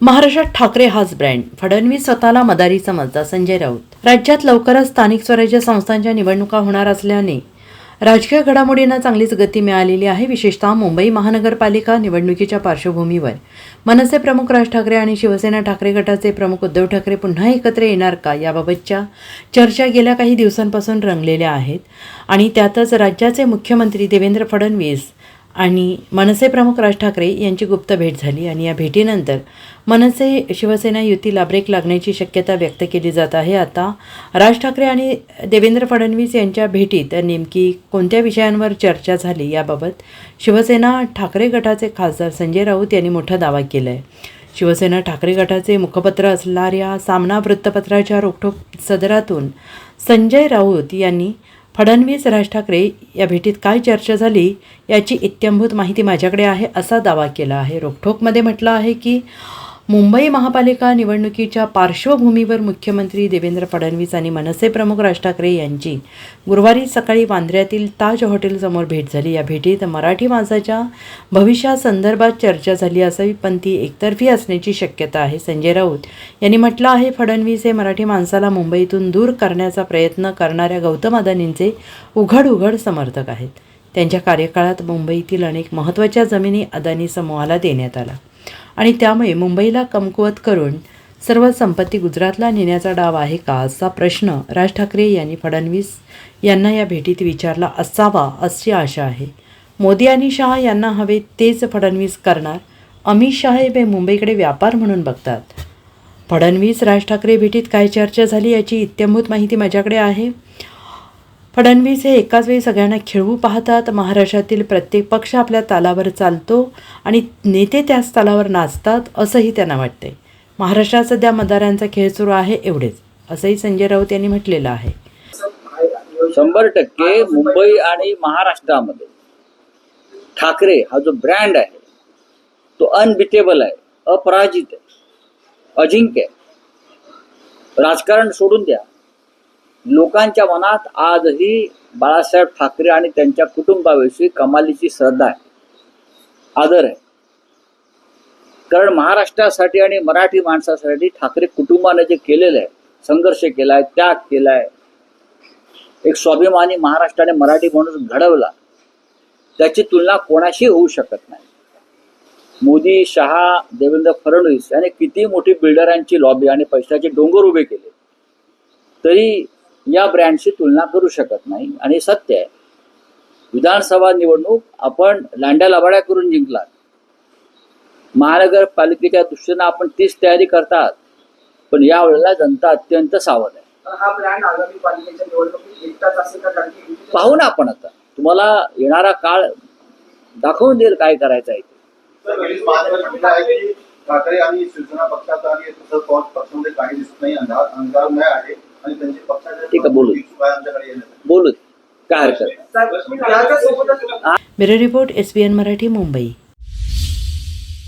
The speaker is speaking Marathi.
महाराष्ट्रात ठाकरे हाच ब्रँड. फडणवीस स्वतःला मदारी समजता संजय राऊत. राज्यात लवकरच स्थानिक स्वराज्य संस्थांच्या निवडणुका होणार असल्याने राजकीय घडामोडींना चांगलीच गती मिळालेली आहे. विशेषतः मुंबई महानगरपालिका निवडणुकीच्या पार्श्वभूमीवर. मनसे प्रमुख राज ठाकरे आणि शिवसेना ठाकरे गटाचे प्रमुख उद्धव ठाकरे पुन्हा एकत्र येणार का याबाबतच्या चर्चा गेल्या काही दिवसांपासून रंगलेल्या आहेत. आणि त्यातच राज्याचे मुख्यमंत्री देवेंद्र फडणवीस आणि मनसे प्रमुख राज ठाकरे यांची गुप्त भेट झाली आणि या भेटीनंतर मनसे शिवसेना युतीला ब्रेक लागण्याची शक्यता व्यक्त केली जात आहे. आता राज ठाकरे आणि देवेंद्र फडणवीस यांच्या भेटीत नेमकी कोणत्या विषयांवर चर्चा झाली याबाबत शिवसेना ठाकरे गटाचे खासदार संजय राऊत यांनी मोठा दावा केला आहे शिवसेना ठाकरे गटाचे मुखपत्र असणाऱ्या सामना वृत्तपत्राच्या रोखठोक सदरातून संजय राऊत यांनी फडणवीस राज ठाकरे या भेटीत काय चर्चा झाली याची इत्यंभूत माहिती माझ्याकडे आहे असा दावा केला आहे. रोखठोकमध्ये म्हटलं आहे की मुंबई महापालिका निवडणुकीच्या पार्श्वभूमीवर मुख्यमंत्री देवेंद्र फडणवीस आणि मनसे प्रमुख राज ठाकरे यांची गुरुवारी सकाळी वांद्र्यातील ताज हॉटेलसमोर भेट झाली. या भेटीत मराठी माणसाच्या भविष्यासंदर्भात चर्चा झाली असावी पण ती एकतर्फी असण्याची शक्यता आहे. संजय राऊत यांनी म्हटलं आहे फडणवीस हे मराठी माणसाला मुंबईतून दूर करण्याचा प्रयत्न करणाऱ्या गौतम अदानींचे उघड उघड समर्थक आहेत. त्यांच्या कार्यकाळात मुंबईतील अनेक महत्त्वाच्या जमिनी अदानी समूहाला देण्यात आला आणि त्यामुळे मुंबईला कमकुवत करून सर्व संपत्ती गुजरातला नेण्याचा डाव आहे का असा प्रश्न राज ठाकरे यांनी फडणवीस यांना या भेटीत विचारला असावा अशी आशा आहे. मोदी आणि शहा यांना हवे तेच फडणवीस करणार. अमित शहा हे मुंबईकडे व्यापार म्हणून बघतात. फडणवीस राज ठाकरे भेटीत काय चर्चा झाली याची इत्यंभूत माहिती माझ्याकडे आहे. फडणवीस हे एकाच वेळी सगळ्यांना खेळवू पाहतात. महाराष्ट्रातील प्रत्येक पक्ष आपल्या तालावर चालतो आणि नेते त्याच तालावर नाचतात असंही त्यांना वाटते महाराष्ट्रात सध्या मतदारांचा खेळ सुरू आहे एवढेच असंही संजय राऊत यांनी म्हटलेलं आहे. शंभर टक्के मुंबई आणि महाराष्ट्रामध्ये ठाकरे हा जो ब्रँड आहे तो अनबिटेबल आहे अपराजित आहे अजिंक्य आहे. राजकारण सोडून द्या. लोकांच्या मनात आजही बाळासाहेब ठाकरे आणि त्यांच्या कुटुंबाविषयी कमालीची श्रद्धा आहे. आदर आहे. कारण महाराष्ट्रासाठी आणि मराठी माणसासाठी ठाकरे कुटुंबाने जे केलेलं आहे संघर्ष केलाय त्याग केलाय एक स्वाभिमानी महाराष्ट्राने मराठी माणूस घडवला त्याची तुलना कोणाशी होऊ शकत नाही. मोदी शहा देवेंद्र फडणवीस यांनी किती मोठी बिल्डरांची लॉबी आणि पैशाचे डोंगर उभे केले. तरी या ब्रँडशी तुलना करू शकत नाही. आणि हे सत्य आहे. विधानसभा निवडणूक आपण लांड्या लबाड्या करून जिंकलात. महानगरपालिकेच्या दृष्टीनं आपण तीच तयारी करतात. पण यावेळेला जनता अत्यंत सावध आहे. हा पाहू ना आपण आता. तुम्हाला येणारा काळ दाखवून देईल काय करायचं आहे ते. की ठाकरे आणि शिवसेना पक्षाचा आणि तसंच पवार पक्षामध्ये काही दिसत नाही. अंधार अंधारमय आहे. ठीक आहे बोलू. बोलू. काय हरकत? Mirror report S P N Marathi Mumbai.